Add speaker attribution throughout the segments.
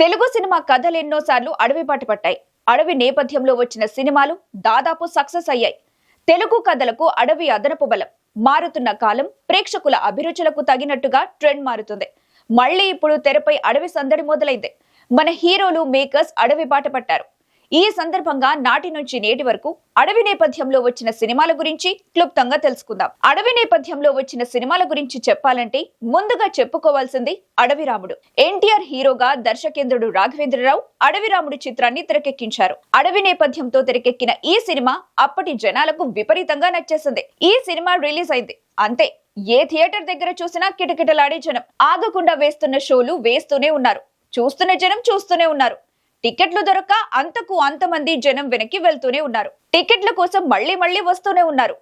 Speaker 1: Telugu cinema కథలు ఎన్నోసార్లు అడవి బాట పట్టాయి. అడవి నేపథ్యంలో వచ్చిన సినిమాలు దాదాపు సక్సెస్ అయ్యాయి. తెలుగు కథలకు అడవి అదనపు బలం. మారుతున్న కాలం ప్రేక్షకుల అభిరుచులకు తగినట్టుగా ట్రెండ్ మారుతుంది. మళ్ళీ ఇప్పుడు తెరపై అడవి సందడి మొదలైంది. మన హీరోలు మేకర్స్ అడవి బాట పట్టారు. ఈ సందర్భంగా నాటి నుంచి నేటి వరకు అడవి నేపథ్యంలో వచ్చిన సినిమాల గురించి క్లుప్తంగా తెలుసుకుందాం. అడవి నేపథ్యంలో వచ్చిన సినిమాల గురించి చెప్పాలంటే ముందుగా చెప్పుకోవాల్సింది అడవి రాముడు. ఎన్టీఆర్ హీరోగా దర్శకేంద్రుడు రాఘవేంద్రరావు అడవి రాముడు చిత్రాన్ని తెరకెక్కించారు. అడవి నేపథ్యంతో తెరకెక్కిన ఈ సినిమా అప్పటి జనాలకు విపరీతంగా నచ్చేసింది. ఈ సినిమా రిలీజ్ అయింది. అంతే ఏ థియేటర్ దగ్గర చూసినా కిటకిటలాడే జనం. ఆగకుండా వేస్తున్న షోలు వేస్తూనే ఉన్నారు. చూస్తున్న జనం చూస్తూనే ఉన్నారు. టికెట్లు దొరక అంతకు అంతమంది జనం వెనక్కి వెళ్తూనే ఉన్నారు. టికెట్ల కోసం మళ్ళీ మళ్ళీ వస్తూనే ఉన్నారు.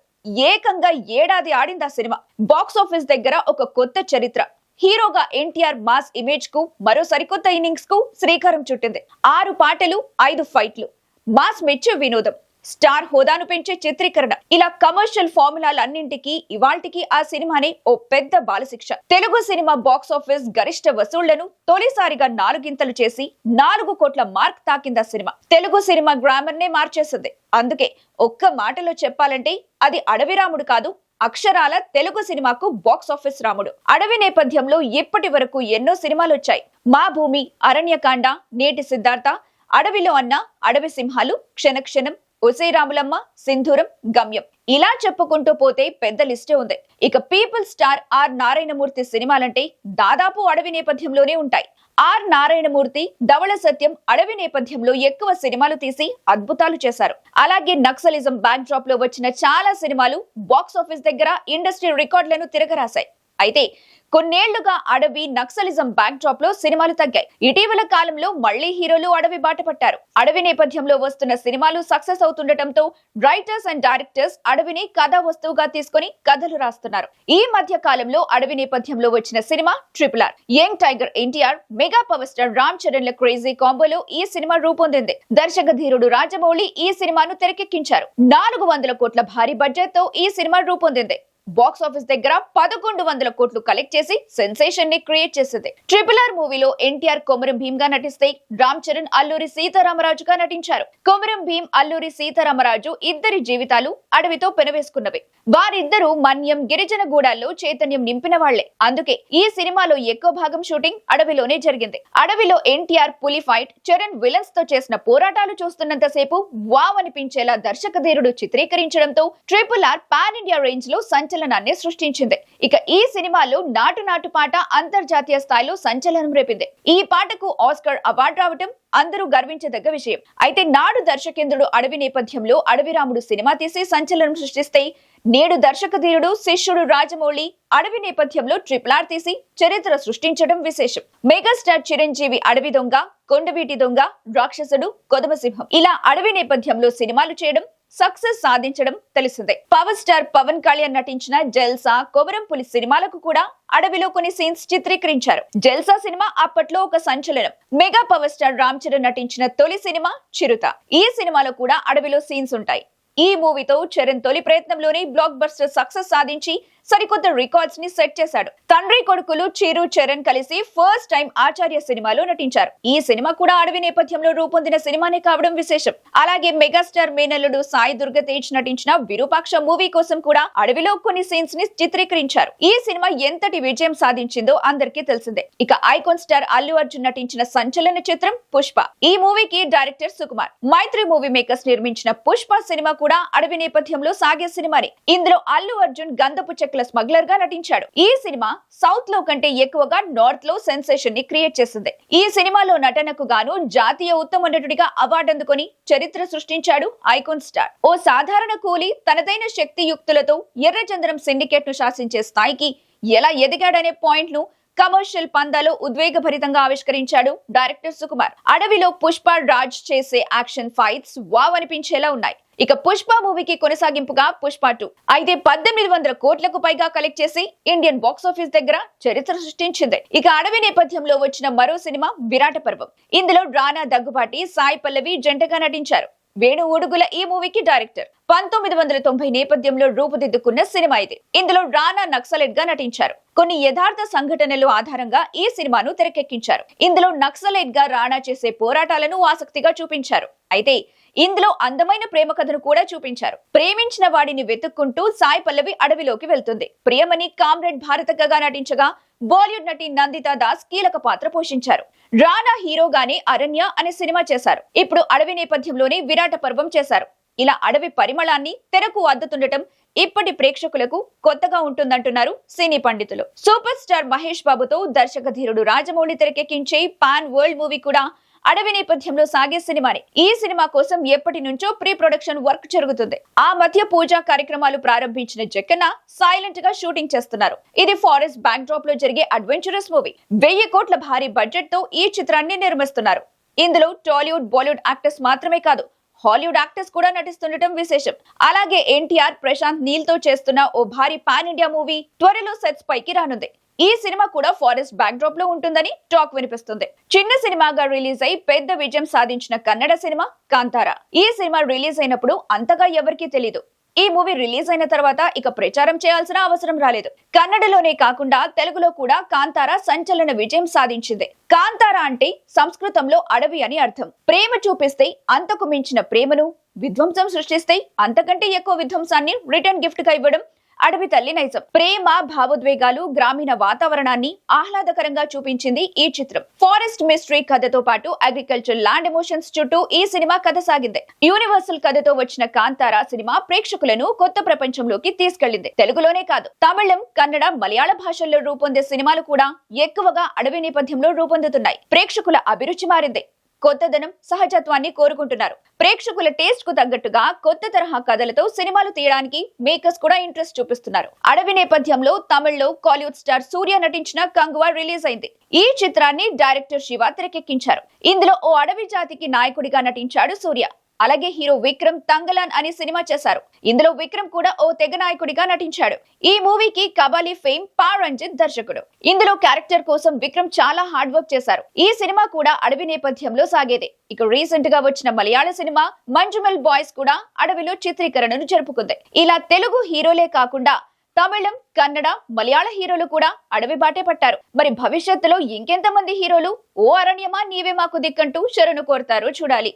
Speaker 1: ఏకంగా ఏడాది ఆడింది ఆ సినిమా. బాక్స్ ఆఫీస్ దగ్గర ఒక కొత్త చరిత్ర. హీరోగా ఎన్టీఆర్ మాస్ ఇమేజ్కు మరో సరికొత్త ఇన్నింగ్స్కు శ్రీకారం చుట్టింది. ఆరు పాటలు ఐదు ఫైట్లు. మాస్ మెచ్చు వినోదం. స్టార్ హోదాను పెంచే చిత్రీకరణ. ఇలా కమర్షియల్ ఫార్ములాలన్నింటికి ఇవాల్టికి ఆ సినిమానే ఓ పెద్ద బాలశిక్ష. తెలుగు సినిమా బాక్స్ ఆఫీస్ గరిష్ట వసూళ్ళను తొలిసారిగా నాలుగింతలు చేసి నాలుగు కోట్ల మార్క్ తాకింది ఆ సినిమా. తెలుగు సినిమా గ్రామర్ నే మార్చేసింది. అందుకే ఒక్క మాటలో చెప్పాలంటే అది అడవి రాముడు కాదు అక్షరాల తెలుగు సినిమాకు బాక్స్ ఆఫీస్ రాముడు. అడవి నేపథ్యంలో ఇప్పటి వరకు ఎన్నో సినిమాలు వచ్చాయి మా భూమి అరణ్యకాండ నేటి సిద్ధార్థ అడవిలో అన్న అడవి సింహాలు క్షణక్షణం ఒసే రాములమ్మ సింధూరం గమ్యం. ఇలా చెప్పుకుంటూ పోతే పెద్ద లిస్టే ఉంది. ఇక పీపుల్ స్టార్ ఆర్ నారాయణమూర్తి సినిమాలంటే దాదాపు అడవి నేపథ్యంలోనే ఉంటాయి. ఆర్ నారాయణమూర్తి ధవళ సత్యం అడవి నేపథ్యంలో ఎక్కువ సినిమాలు తీసి అద్భుతాలు చేశారు. అలాగే నక్సలిజం బ్యాక్ డ్రాప్లో వచ్చిన చాలా సినిమాలు బాక్స్ ఆఫీస్ దగ్గర ఇండస్ట్రీ రికార్డులను తిరగరాశాయి. అయితే కొన్నేళ్ళుగా అడవి నక్సలిజం బ్యాక్ డ్రాప్లో సినిమాలు తగ్గాయి. ఇటీవల కాలంలో మళ్ళీ హీరోలు అడవి బాట పట్టారు. అడవి నేపథ్యంలో వస్తున్న సినిమాలు సక్సెస్ అవుతుండటంతో రైటర్స్ అండ్ డైరెక్టర్స్ అడవిని కథా వస్తువుగా తీసుకుని కథలు రాస్తున్నారు. ఈ మధ్య కాలంలో అడవి నేపథ్యంలో వచ్చిన cinema triple R. Young tiger NTR mega power star Ram Charan ల క్రేజీ కాంబోలో ఈ సినిమా రూపొందింది. దర్శక ధీరుడు రాజమౌళి ఈ సినిమాను తెరకెక్కించారు. నాలుగు వందల కోట్ల భారీ బడ్జెట్తో ఈ సినిమా రూపొందింది. బాక్స్ ఆఫీస్ దగ్గర పదకొండు వందల కోట్లు కలెక్ట్ చేసి సెన్సేషన్ని క్రియేట్ చేసింది. ట్రిపుల్ ఆర్ మూవీలో ఎన్టీఆర్ కొమరం భీమ్గా నటిస్తే రామ్ చరణ్ అల్లూరి సీతారామరాజుగా నటించారు. కొమరం భీమ్ అల్లూరి సీతారామరాజు ఇద్దరి జీవితాలు అడవితో పెనవేసుకున్నవి. వారిద్దరూ మన్యం గిరిజన గూడాల్లో చైతన్యం నింపిన వాళ్ళే. అందుకే ఈ సినిమాలో ఎక్కువ భాగం షూటింగ్ అడవిలోనే జరిగింది. అడవిలో ఎన్టీఆర్ పులి ఫైట్ చరణ్ విలన్స్తో చేసిన పోరాటాలు చూస్తున్నంత సేపు వావ్ అనిపించేలా దర్శకధీరుడు చిత్రీకరించడంతో ట్రిపుల్ ఆర్ పాన్ ఇండియా రేంజ్లో సంచలనాన్ని సృష్టించింది. ఇక ఈ సినిమాలో నాటు నాటు పాట అంతర్జాతీయ స్థాయిలో సంచలనం రేపింది. ఈ పాటకు ఆస్కర్ అవార్డు రావటం అందరూ గర్వించదగ్గ విషయం. అయితే నాడు దర్శకేంద్రుడు అడవి నేపథ్యంలో అడవి రాముడు సినిమా తీసి సంచలనం సృష్టిస్తే నేడు దర్శక ధీరుడు శిష్యుడు రాజమౌళి అడవి నేపథ్యంలో ట్రిపుల్ ఆర్ తీసి చరిత్ర సృష్టించడం విశేషం. మెగాస్టార్ చిరంజీవి అడవి దొంగ కొండవీటి దొంగ రాక్షసుడు కొదమసింహం ఇలా అడవి నేపథ్యంలో సినిమాలు చేయడం సక్సెస్ సాధించడం తెలిసిందే. పవర్ స్టార్ పవన్ కళ్యాణ్ నటించిన జల్సా కొమరం పులి సినిమాలకు కూడా అడవిలో కొన్ని సీన్స్ చిత్రీకరించారు. జల్సా సినిమా అప్పట్లో ఒక సంచలనం. Mega power star Ram Charan నటించిన తొలి సినిమా చిరుత. ఈ సినిమాలో కూడా అడవిలో సీన్స్ ఉంటాయి. ఈ మూవీతో చరణ్ తొలి ప్రయత్నంలోనే బ్లాక్ బస్టర్ సక్సెస్ సాధించి సరికొత్త రికార్డ్స్ని సెట్ చేశాడు. తండ్రి కొడుకులు చిరు చరణ్ కలిసి ఫస్ట్ టైం ఆచార్య సినిమాలో నటించారు. ఈ సినిమా కూడా అడవి నేపథ్యంలో రూపొందిన సినిమానే కావడం విశేషం. అలాగే మెగాస్టార్ మేనల్లుడు సాయి దుర్గతేజ్ నటించిన విరూపాక్ష మూవీ కోసం కూడా అడవిలో కొన్ని సీన్స్ని చిత్రీకరించారు. ఈ సినిమా ఎంతటి విజయం సాధించిందో అందరికీ తెలిసిందే. ఇక ఐకాన్ స్టార్ అల్లు అర్జున్ నటించిన సంచలన చిత్రం పుష్ప. ఈ మూవీకి director Sukumar. Mythri movie makers నిర్మించిన పుష్ప సినిమా కూడా అడవి నేపథ్యంలో సాగే సినిమాని ఇందులో అల్లు అర్జున్ గంధపు చెక్కల స్మగ్లర్గా నటించాడు. ఈ సినిమా సౌత్లో కంటే ఎక్కువగా నార్త్లో సెన్సేషన్ని క్రియేట్ చేసింది. ఈ సినిమాలో నటనకు గాను జాతీయ ఉత్తమ నటుడిగా అవార్డు అందుకొని చరిత్ర సృష్టించాడు ఐకాన్ స్టార్. ఓ సాధారణ కూలి తనదైన శక్తియుక్తులతో ఎర్రచంద్రం సిండికేట్ను శాసించే స్థాయికి ఎలా ఎదిగాడనే పాయింట్ను కమర్షియల్ పందాలో ఉద్వేగభరితంగా ఆవిష్కరించాడు డైరెక్టర్ సుకుమార్. అడవిలో పుష్ప రాజ్ చేసే యాక్షన్ ఫైట్స్ వావ్ అనిపించేలా ఉన్నాయి. ఇక పుష్ప మూవీకి కొనసాగింపుగా పుష్ప టూ. అయితే పద్దెనిమిది వందల కోట్లకు పైగా కలెక్ట్ చేసి ఇండియన్ బాక్స్ ఆఫీస్ దగ్గర చరిత్ర సృష్టించింది. ఇక అడవి నేపథ్యంలో వచ్చిన మరో సినిమా విరాట పర్వం. ఇందులో రానా దగ్గుబాటి సాయి పల్లవి జంటగా నటించారు. వేణు ఉడుగుల ఈ మూవీకి డైరెక్టర్ పంతొమ్మిది వందల తొంభై నేపథ్యంలో రూపుదిద్దుకున్న సినిమా ఇది. ఇందులో రానా నక్సలెట్గా నటించారు. కొన్ని యథార్థ సంఘటనలు ఆధారంగా ఈ సినిమాను తెరకెక్కించారు. ఇందులో నక్సలైట్గా రాణా చేసే పోరాటాలను ఆసక్తిగా చూపించారు. అయితే ఇందులో అందమైన ప్రేమ కథను కూడా చూపించారు. ప్రేమించిన వాడిని వెతుక్కుంటూ సాయి పల్లవి అడవిలోకి వెళ్తుంది. ప్రియమణి కామ్రేడ్ భారతకగా నటించగా బాలీవుడ్ నటి నందితా దాస్ కీలక పాత్ర పోషించారు. రానా హీరోగానే అరణ్య అనే సినిమా చేశారు. ఇప్పుడు అడవి నేపథ్యంలోనే విరాట పర్వం చేశారు. ఇలా అడవి పరిమళాన్ని తెరకు అద్దుతుండటం ఇప్పటి ప్రేక్షకులకు కొత్తగా ఉంటుందంటున్నారు సినీ పండితులు. సూపర్ స్టార్ మహేష్ బాబుతో దర్శక ధీరుడు రాజమౌళి తెరకెక్కించే పాన్ వరల్డ్ మూవీ కూడా అడవి నేపథ్యంలో సాగే సినిమాని. ఈ సినిమా కోసం ఎప్పటి నుంచో ప్రీ ప్రొడక్షన్ వర్క్ జరుగుతుంది. ఆ మధ్య పూజా కార్యక్రమాలు ప్రారంభించిన జక్కన్న సైలెంట్గా షూటింగ్ చేస్తున్నారు. ఇది ఫారెస్ట్ బ్యాక్ డ్రాప్లో జరిగే అడ్వెంచరస్ మూవీ. వెయ్యి కోట్ల భారీ బడ్జెట్తో ఈ చిత్రాన్ని నిర్మిస్తున్నారు. ఇందులో టాలీవుడ్ బాలీవుడ్ యాక్టర్స్ మాత్రమే కాదు హాలీవుడ్ యాక్టర్స్ కూడా నటిస్తుండటం విశేషం. అలాగే ఎన్టీఆర్ ప్రశాంత్ నీల్తో చేస్తున్న ఓ భారీ పాన్ ఇండియా మూవీ త్వరలో సెట్స్ పైకి రానుంది. ఈ సినిమా కూడా ఫారెస్ట్ బ్యాక్ డ్రాప్లో ఉంటుందని టాక్ వినిపిస్తుంది. చిన్న సినిమాగా రిలీజ్ అయి పెద్ద విజయం సాధించిన కన్నడ సినిమా కాంతారా. ఈ సినిమా రిలీజ్ అయినప్పుడు అంతగా ఎవరికీ తెలీదు. ఈ మూవీ రిలీజ్ అయిన తర్వాత ఇక ప్రచారం చేయాల్సిన అవసరం రాలేదు. కన్నడలోనే కాకుండా తెలుగులో కూడా కాంతారా సంచలన విజయం సాధించింది. కాంతారా అంటే సంస్కృతంలో అడవి అని అర్థం. ప్రేమ చూపిస్తే అంతకు మించిన ప్రేమను విధ్వంసం సృష్టిస్తే అంతకంటే ఎక్కువ విధ్వంసాన్ని రిటర్న్ గిఫ్ట్గా ఇవ్వడం అడవి తల్లి నైజం. ప్రేమ భావోద్వేగాలు గ్రామీణ వాతావరణాన్ని ఆహ్లాదకరంగా చూపించింది ఈ చిత్రం. ఫారెస్ట్ మిస్టరీ కథతో పాటు అగ్రికల్చర్ ల్యాండ్ ఎమోషన్స్ చుట్టూ ఈ సినిమా కథ సాగింది. యూనివర్సల్ కథతో వచ్చిన కాంతారా సినిమా ప్రేక్షకులను కొత్త ప్రపంచంలోకి తీసుకెళ్ళింది తెలుగులోనే కాదు తమిళం కన్నడ మలయాళ భాషల్లో రూపొందే సినిమాలు కూడా ఎక్కువగా అడవి నేపథ్యంలో రూపొందుతున్నాయి. ప్రేక్షకుల అభిరుచి మారింది. కొత్తదనం సహజత్వాన్ని కోరుకుంటున్నారు. ప్రేక్షకుల టేస్ట్కు తగ్గట్టుగా కొత్త తరహా కథలతో సినిమాలు తీయడానికి మేకర్స్ కూడా ఇంట్రెస్ట్ చూపిస్తున్నారు. అడవి నేపథ్యంలో తమిళ్ళో కాలీవుడ్ స్టార్ సూర్య నటించిన కంగువా రిలీజ్ అయింది. ఈ చిత్రాన్ని డైరెక్టర్ శివ తెరకెక్కించారు. ఇందులో ఓ అడవి జాతికి నాయకుడిగా నటించాడు సూర్య. అలాగే హీరో విక్రమ్ తంగలాన్ అనే సినిమా చేశారు. ఇందులో విక్రమ్ కూడా ఓ తెగ నాయకుడిగా నటించాడు. ఈ మూవీకి కబాలీ ఫేమ్ పా రంజిత్ దర్శకుడు. ఇందులో క్యారెక్టర్ కోసం విక్రమ్ చాలా హార్డ్ వర్క్ చేశారు. ఈ సినిమా కూడా అడవి నేపథ్యంలో సాగేదే. ఇక రీసెంట్గా వచ్చిన మలయాళ సినిమా మంజుమల్ బాయ్స్ కూడా అడవిలో చిత్రీకరణను జరుపుకుంది. ఇలా తెలుగు హీరోలే కాకుండా తమిళం కన్నడ మలయాళ హీరోలు కూడా అడవి బాటే పట్టారు. మరి భవిష్యత్తులో ఇంకెంతమంది హీరోలు? ఓ అరణ్యమా? నీవే మాకు దిక్కంటూ శరణు కోరుతారో చూడాలి.